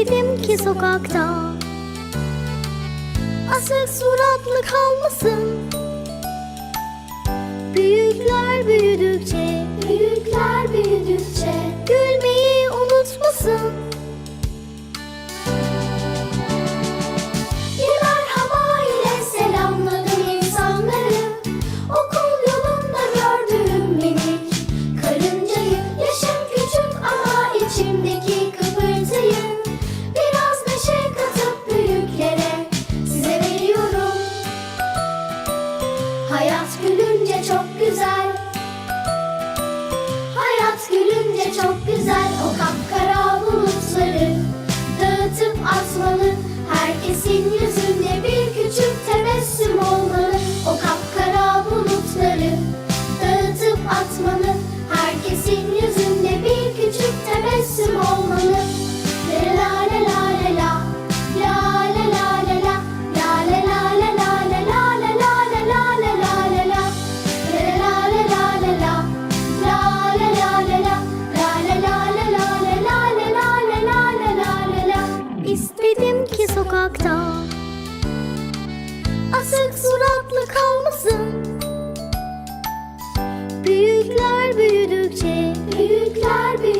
Görmedim ki sokakta Asık suratlı kalmasın. Büyükler büyüdükçe Büyükler büyüdükçe Gülmeyi unutmasın. deixou pisar o campo. sokakta Asık suratlı kalmasın. Büyükler büyüdükçe Büyükler büyüdükçe.